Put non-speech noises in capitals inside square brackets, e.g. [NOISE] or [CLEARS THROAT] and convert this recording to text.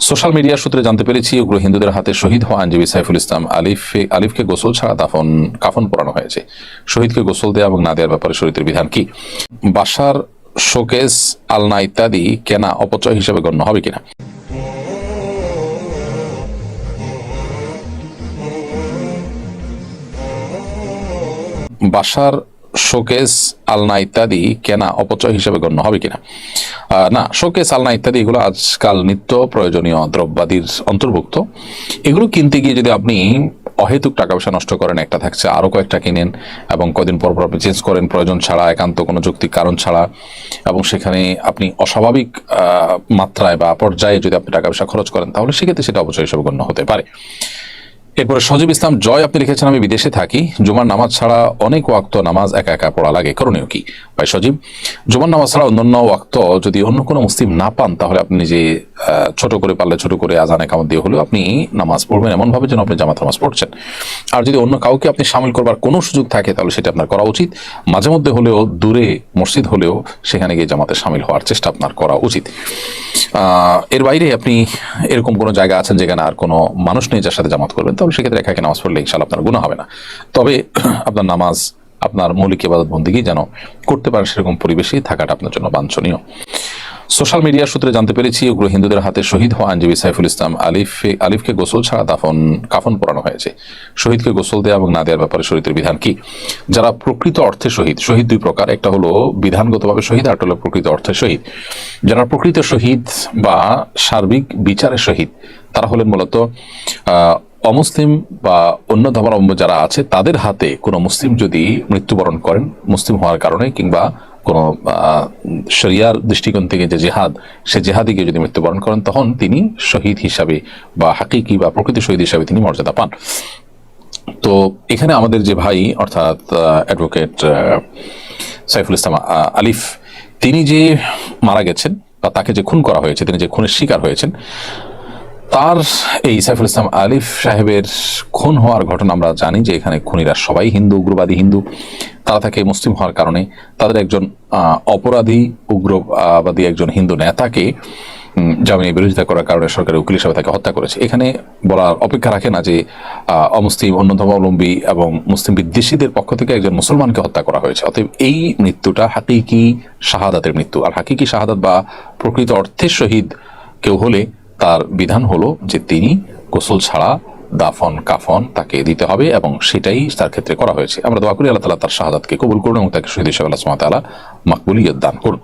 Social মিডিয়ার সূত্রে জানতে পেরেছি, উগ্র হিন্দুদের হাতে শহীদ হওয়া আইনজীবী সাইফুল ইসলাম আলিফ, আলিফকে গোসল ছাড়া দাফন, কাফন পরানো হয়েছে। শহীদকে গোসল দেওয়া এবং না দেওয়ার ব্যাপারে শরীরের বিধান কি? বাসার শোকেস, আলনা ইত্যাদি কেনা অপচয় হিসেবে গণ্য হবে কিনা? বাসার শোকেস আলনা ইত্যাদি কেনা অপচয় হিসেবে গণ্য হবে কিনা? না, শোকেস আলনা ইত্যাদি এগুলো আজকাল নিত্য প্রয়োজনীয় দ্রব্যাদির অন্তর্ভুক্ত। এগুলো কিনতে গিয়ে যদি আপনি অহেতুক টাকা পয়সা নষ্ট করেন, একটা থাকছে আরও কয়েকটা কিনেন এবং কদিন পর পর আপনি চেঞ্জ করেন, প্রয়োজন ছাড়া, একান্ত কোনো যৌক্তিক কারণ ছাড়া, এবং সেখানে আপনি অস্বাভাবিক মাত্রায় বা পর্যায়ে যদি আপনি টাকা পয়সা খরচ করেন, তাহলে সেক্ষেত্রে সেটা অপচয় হিসেবে গণ্য হতে পারে। এরপরে সজীব ইসলাম, জয় আপনি লিখেছেন, আমি বিদেশে থাকি। জুমার নামাজ ছাড়া অনেক ওয়াক্ত নামাজ একা একা পড়া লাগে। করণীয় কি? ভাই সজীব, জুমার নামাজ ছাড়া অন্যান্য ওয়াক্ত যদি অন্য কোনো মুসলিম না পান, তাহলে আপনি যে ছোট করে পারলে ছোট করে আজানে কামত দিয়ে হলেও আপনি নামাজ পড়বেন এমনভাবে যেন আপনি জামাত নামাজ পড়ছেন। আর যদি অন্য কাউকে আপনি সামিল করবার কোনো সুযোগ থাকে, তাহলে সেটা আপনার করা উচিত। মাঝে মধ্যে হলেও, দূরে মসজিদ হলেও সেখানে গিয়ে জামাতে সামিল হওয়ার চেষ্টা আপনার করা উচিত। এর বাইরে আপনি এরকম কোনো জায়গা আছেন যেখানে আর কোনো মানুষ নেই যার সাথে জামাত করবেন? তাহলে সেক্ষেত্রে একাকে নামাজ পড়লে ইনশাল্লাহ আপনার গুণ হবে না। তবে [CLEARS THROAT] আপনার নামাজ, আপনার মৌলিক ইবাদত বন্দিগি যেন করতে পারেন, সেরকম পরিবেশেই থাকাটা আপনার জন্য বাঞ্ছনীয়। সোশ্যাল মিডিয়ার সূত্রে জানতে পেরেছি, উগ্র হিন্দুদের হাতে শহীদ হওয়া আইনজীবী সাইফুল ইসলাম আলিফ, আলিফকে গোসল ছাড়া দাফন, কাফন পরানো হয়েছে। শহীদকে গোসল দেওয়া এবং না দেওয়ার ব্যাপারে শহীদের বিধান কি? যারা প্রকৃত অর্থে শহীদ শহীদ দুই প্রকার, একটা হলো বিধানগতভাবে শহীদ আর হলো প্রকৃত অর্থে শহীদ। যারা প্রকৃত শহীদ বা সার্বিক বিচারে শহীদ, তারা হলেন মূলত অমুসলিম বা অন্য ধর্মাবলম্বী যারা আছে, তাদের হাতে কোনো মুসলিম যদি মৃত্যুবরণ করেন, মুসলিম হওয়ার কারণে কিংবা কোনো শরিয়ার দৃষ্টিকোণ থেকে যে জেহাদ, সে জেহাদি গিয়ে যদি মৃত্যুবরণ করেন, তখন তিনি শহীদ হিসাবে বা হাকিকি বা প্রকৃতি শহীদ হিসাবে তিনি মর্যাদা পান। তো এখানে আমাদের যে ভাই, অর্থাৎ অ্যাডভোকেট সাইফুল ইসলাম আলিফ, তিনি যে মারা গেছেন বা তাকে যে খুন করা হয়েছে, তিনি যে খুনের শিকার হয়েছেন তার এই সাইফুল ইসলাম আলিফ সাহেবের খুন হওয়ার ঘটনা আমরা জানি যে এখানে খুনিরা সবাই হিন্দু উগ্রবাদী হিন্দু। তারা থাকে মুসলিম হওয়ার কারণে। তাদের একজন অপরাধী উগ্রবাদী একজন হিন্দু নেতাকে উম, জামিনে বিরোধিতা করার কারণে সরকারের উকিল হিসাবে তাকে হত্যা করেছে। এখানে বলার অপেক্ষা রাখে না যে অমুসলিম অন্য ধর্মাবলম্বী এবং মুসলিম বিদ্বেষীদের পক্ষ থেকে একজন মুসলমানকে হত্যা করা হয়েছে। অতএব এই মৃত্যুটা হাকিকি শাহাদাতের মৃত্যু। আর হাকিকি শাহাদাত বা প্রকৃত অর্থের শহীদ কেউ হলে তার বিধান হলো যে তিনি গোসল ছাড়া দাফন, কাফন তাকে দিতে হবে এবং সেটাই তার ক্ষেত্রে করা হয়েছে। আমরা দোয়া করি আল্লাহ তালা তার শাহাদাতকে কবুল করুন এবং তাকে শহীদ সাহেব আল্লাহ মাতালা মাকবুলিয়ত দান করুন।